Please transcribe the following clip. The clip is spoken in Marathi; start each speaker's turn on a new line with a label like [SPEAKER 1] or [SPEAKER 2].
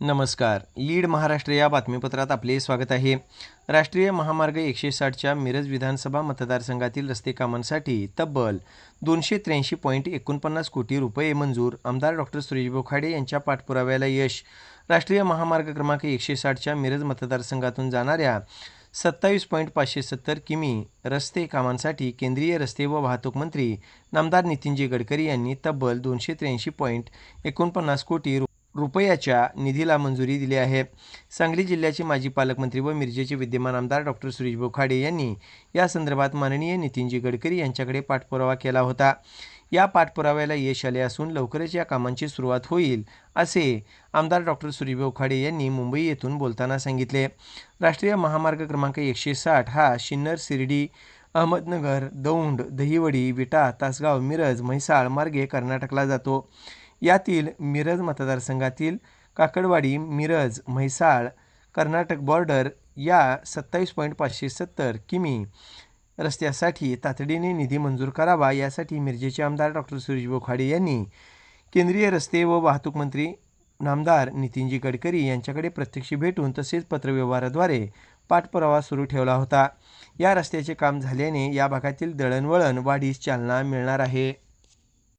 [SPEAKER 1] नमस्कार. लीड महाराष्ट्र या बातमीपत्रात आपले स्वागत आहे. राष्ट्रीय महामार्ग एकशे साठच्या मिरज विधानसभा मतदारसंघातील रस्ते कामांसाठी तब्बल दोनशे त्र्याऐंशी पॉईंट एकोणपन्नास कोटी रुपये मंजूर आमदार डॉक्टर सुरेश बोखाडे यांच्या पाठपुराव्याला यश. राष्ट्रीय महामार्ग क्रमांक एकशे साठच्या मिरज मतदारसंघातून जाणाऱ्या सत्तावीस पॉईंट पाचशे सत्तर किमी रस्ते कामांसाठी केंद्रीय रस्ते व वाहतूक मंत्री नामदार नितीनजी गडकरी यांनी तब्बल दोनशे त्र्याऐंशी पॉईंट एकोणपन्नास कोटी रुपयाच्या निधीला मंजुरी दिली आहे. सांगली जिल्ह्याचे माजी पालकमंत्री व मिरजेचे विद्यमान आमदार डॉक्टर सुरेश बोखाडे यांनी या संदर्भात माननीय नितीनजी गडकरी यांच्याकडे पाठपुरावा केला होता. या पाठपुराव्याला यश आले असून लवकरच या कामांची सुरुवात होईल असे आमदार डॉक्टर सुरेश खाडे यांनी मुंबई येथून बोलताना सांगितले. राष्ट्रीय महामार्ग क्रमांक एकशे साठ हा शिन्नर शिर्डी अहमदनगर दौंड दहिवडी विटा तासगाव मिरज म्हैसाळ मार्गे कर्नाटकला जातो. यातील मिरज मतदारसंघातील काकडवाडी मिरज म्हैसाळ कर्नाटक बॉर्डर या सत्तावीस पॉईंट पाचशे सत्तर किमी रस्त्यासाठी तातडीने निधी मंजूर करावा यासाठी मिरजेचे आमदार डॉक्टर सुरेश बोखाडे यांनी केंद्रीय रस्ते व वाहतूक मंत्री नामदार नितीनजी गडकरी यांच्याकडे प्रत्यक्ष भेटून तसेच पत्रव्यवहाराद्वारे पाठपुरावा सुरू ठेवला होता. या रस्त्याचे काम झाल्याने या भागातील दळणवळण वाढीस चालना मिळणार आहे.